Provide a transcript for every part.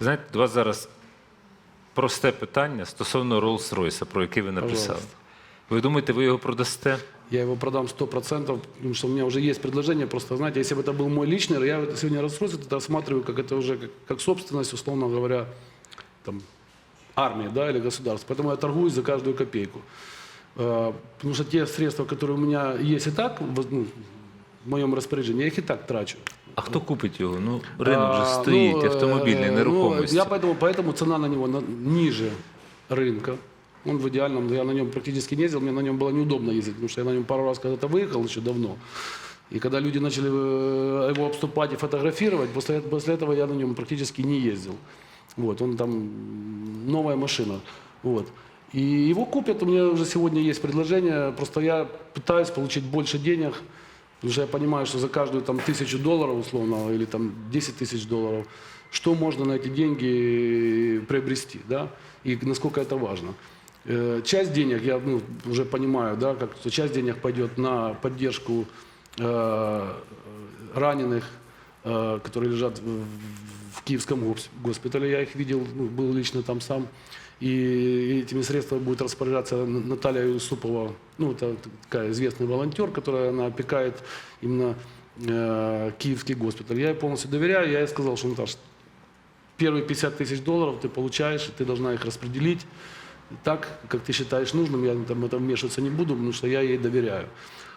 Знаєте, до вас зараз просте питання стосовно Rolls-Royce, про який ви написали. Пожалуйста. Ви думаєте, ви його продасте? Я его продам 100%, потому что у меня уже есть предложение. Просто, знаете, если бы это был мой личный, я это сегодня расстройство это рассматриваю, как это уже как, как собственность, условно говоря, там, армии да, или государства. Поэтому я торгуюсь за каждую копейку. Э, Потому что те средства, которые у меня есть и так ну, в моем распоряжении, я их и так трачу. А хто купить його? Ну, ринок вже А, стоїть, ну, автомобільний, э, нерухомості. Ну, я поэтому, поэтому цена на него на- ниже рынка. Он в идеальном, я на нем практически не ездил, мне на нем было неудобно ездить, потому что я на нем пару раз когда-то выехал еще давно. И когда люди начали э, его обступать и фотографировать, после, после этого я на нем практически не ездил. Вот, он там м, новая машина. Вот. И его купят, у меня уже сегодня есть предложение, просто я пытаюсь получить больше денег, Потому что я понимаю, что за каждую там, тысячу долларов, условно, или там 10 тысяч долларов, что можно на эти деньги приобрести, да, и насколько это важно. Э, Часть денег, я ну, уже понимаю, да, как, что часть денег пойдет на поддержку э, раненых, э, которые лежат в, в Киевском гос- госпитале. Я их видел, ну, был лично там сам. И этими средствами будет распоряжаться Наталья Юсупова, ну, это такая известный волонтер, которая она опекает именно э, Киевский госпиталь. Я ей полностью доверяю. Я ей сказал, что Наташа, первые 50 тысяч долларов ты получаешь, и ты должна их распределить так, как ты считаешь нужным. Я там, это вмешиваться не буду, потому что я ей доверяю.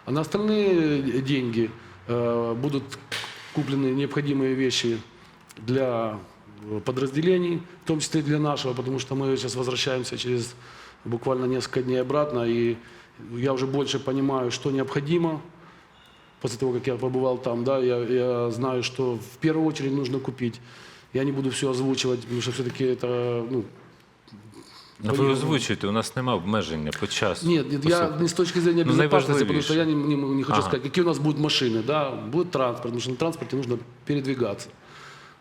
А на остальные деньги э, будут куплены необходимые вещи для э, подразделений, в том числе и для нашего, потому что мы сейчас возвращаемся через буквально несколько дней обратно, и я уже больше понимаю, что необходимо, после того, как я побывал там, да, я, я знаю, что в первую очередь нужно купить. Я не буду все озвучивать, потому что все-таки это, ну, Ну, ви озвучуєте, у нас нема обмеження по часу. нет, нет, по я не с точки зрения Ну, безопасности, потому что я не, не- не хочу Ага. сказать, какие у нас будут машины, да, будет транспорт, потому что на транспорте нужно передвигаться.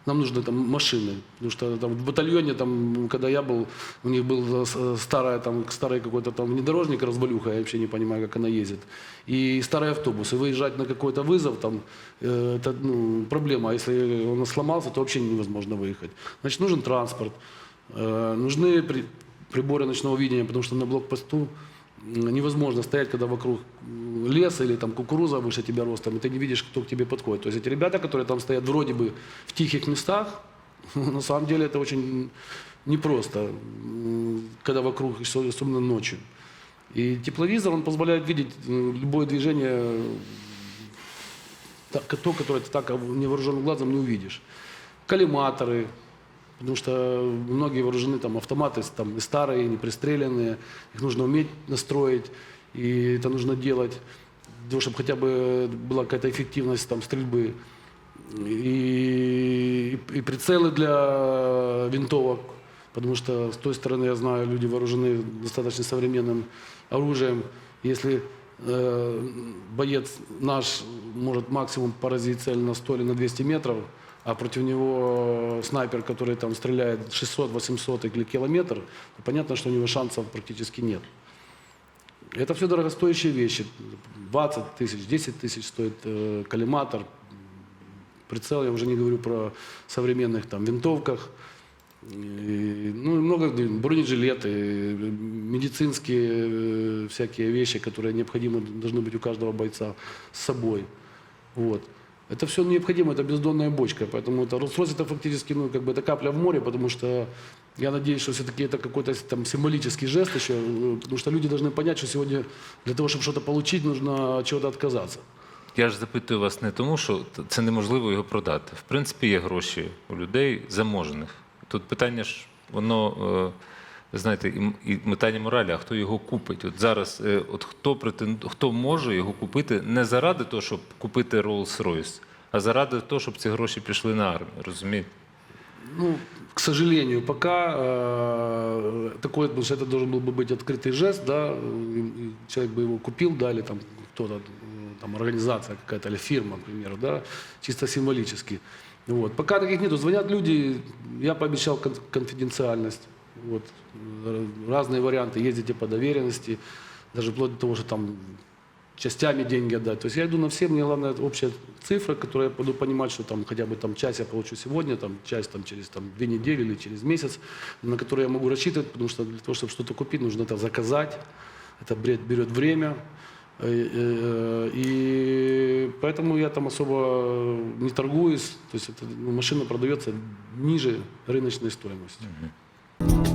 Нам нужны там машины, потому что там в батальоне, там, когда я был, у них был э, старая, там, старый какой-то там внедорожник, развалюха, я вообще не понимаю, как она ездит, и старый автобус, и выезжать на какой-то вызов, там, э, это ну, проблема, а если он сломался, то вообще невозможно выехать. Значит, нужен транспорт, э, нужны при- приборы ночного видения, потому что на блокпосту невозможно стоять, когда вокруг лес или там кукуруза выше тебя ростом, и ты не видишь, кто к тебе подходит. То есть эти ребята, которые там стоят вроде бы в тихих местах, на самом деле это очень непросто, когда вокруг, ос- особенно ночью. И тепловизор, он позволяет видеть любое движение, то, которое ты так невооруженным глазом не увидишь. Коллиматоры, потому что многие вооружены там автоматы там, и старые, и непристреленные, их нужно уметь настроить, и это нужно делать, для того, чтобы хотя бы была какая-то эффективность там, стрельбы. И, и прицелы для винтовок, потому что с той стороны, я знаю, люди вооружены достаточно современным оружием. Если э, боец наш может максимум поразить цель на 100 или на 200 метров, а против него снайпер, который там стреляет 600-800 или километр, понятно, что у него шансов практически нет. Это все дорогостоящие вещи. 20 тысяч, 10 тысяч стоит э, коллиматор, прицел, я уже не говорю про современных там винтовках. И, ну и много бронежилеты, медицинские э, всякие вещи, которые необходимы должны быть у каждого бойца с собой. Вот. Это все необходимо, это бездонная бочка, поэтому это Rolls-Royce это фактически, ну, как бы это капля в море, потому что я надеюсь, что все-таки это какой-то там символический жест еще, э, потому что люди должны понять, что сегодня для того, чтобы что-то получить, нужно от чего-то отказаться. Я ж запитую вас не тому, що т- це неможливо його продати. В принципі, є гроші у людей заможних. Тут питання ж, воно, е, знаєте, і, м- і питання моралі, а хто його купить? От зараз, е, от хто претен- хто може його купити не заради того, щоб купити Rolls-Royce, а заради того, щоб ці гроші пішли на армію, розумієте? Ну, к сожалению, пока э, такой, потому что это должен был бы быть открытый жест, да, и- и человек бы его купил, да, или там кто-то, э, там организация какая-то или фирма, к примеру, да, чисто символически. Вот. Пока таких нету. Звонят люди, я пообещал кон- конфиденциальность. Вот. Э, Разные варианты, ездите по доверенности, даже вплоть до того, что там частями деньги отдать. То есть я иду на все, мне главное общая цифра, которую я буду понимать, что там хотя бы там часть я получу сегодня, там часть там через там, две недели или через месяц, на которую я могу рассчитывать, потому что для того, чтобы что-то купить, нужно это заказать. Это бред берет время. Э, э, И поэтому я там особо не торгуюсь. То есть это, ну, машина продается ниже рыночной стоимости. Bye.